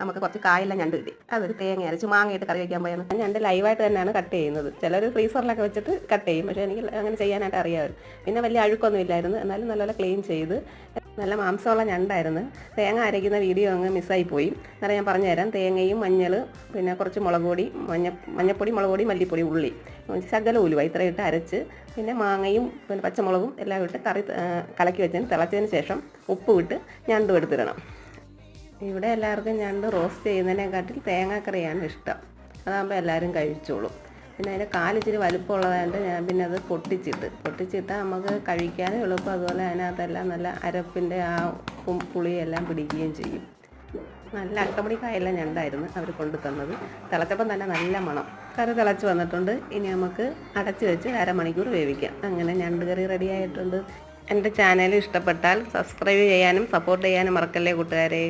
നമുക്ക് കുറച്ച് കായെല്ലാം ഞണ്ട് കിട്ടി. അതൊരു തേങ്ങ അരച്ച് മാങ്ങയിട്ട് കറി വയ്ക്കാൻ പോയാണ്. ഞണ്ട് ലൈവായിട്ട് തന്നെയാണ് കട്ട് ചെയ്യുന്നത്. ചിലർ ഫ്രീസറിലൊക്കെ വെച്ചിട്ട് കട്ട് ചെയ്യും. പക്ഷേ എനിക്ക് അങ്ങനെ ചെയ്യാനായിട്ട് അറിയാമായിരുന്നു പിന്നെ വലിയ അഴുക്കൊന്നും ഇല്ലായിരുന്നു. എന്നാലും നല്ലപോലെ ക്ലീൻ ചെയ്ത് നല്ല മാംസമുള്ള ഞണ്ടായിരുന്നു. തേങ്ങ അരയ്ക്കുന്ന വീഡിയോ അങ്ങ് മിസ്സായി പോയി. എന്നാലും ഞാൻ പറഞ്ഞുതരാം തേങ്ങയും മഞ്ഞൾ പിന്നെ കുറച്ച് മുളക് പൊടി മഞ്ഞ മഞ്ഞപ്പൊടി മുളക് പൊടി മല്ലിപ്പൊടി ഉള്ളി. ശകല ഉലുവ ഇത്രയും ഇട്ട് അരച്ച് പിന്നെ മാങ്ങയും പിന്നെ പച്ചമുളകും എല്ലാം ഇട്ട് കറി കലക്കി വെച്ചതിന് തിളച്ചതിന് ശേഷം ഉപ്പ് ഇട്ട് ഞണ്ടും എടുത്തിടണം. ഇവിടെ എല്ലാവർക്കും ഞണ്ട് റോസ്റ്റ് ചെയ്യുന്നതിനെക്കാട്ടിൽ തേങ്ങാക്കറിയാണ് ഇഷ്ടം. അതാകുമ്പോൾ എല്ലാവരും കഴിച്ചോളും. പിന്നെ അതിന്റെ കാലിച്ചിരി വലുപ്പമുള്ളതായിട്ട് ഞാൻ പിന്നെ അത് പൊട്ടിച്ചിട്ട് പൊട്ടിച്ചിട്ടാൽ നമുക്ക് കഴിക്കാനും എളുപ്പം അതുപോലെ അതിനകത്തെല്ലാം നല്ല അരപ്പിന്റെ ആ പുളിയെല്ലാം പിടിക്കുകയും ചെയ്യും. നല്ല അട്ടമണിക്കായെല്ലാം ഞണ്ടായിരുന്നു അവർ കൊണ്ടു തന്നത് തിളച്ചപ്പം തന്നെ നല്ല മണം. കറി തിളച്ച് വന്നിട്ടുണ്ട്. ഇനി നമുക്ക് അടച്ച് വെച്ച് അരമണിക്കൂർ വേവിക്കാം. അങ്ങനെ ഞണ്ട് കറി റെഡി ആയിട്ടുണ്ട്. എന്റെ ചാനൽ ഇഷ്ടപ്പെട്ടാൽ സബ്സ്ക്രൈബ് ചെയ്യാനും സപ്പോർട്ട് ചെയ്യാനും മറക്കല്ലേ കൂട്ടുകാരെ.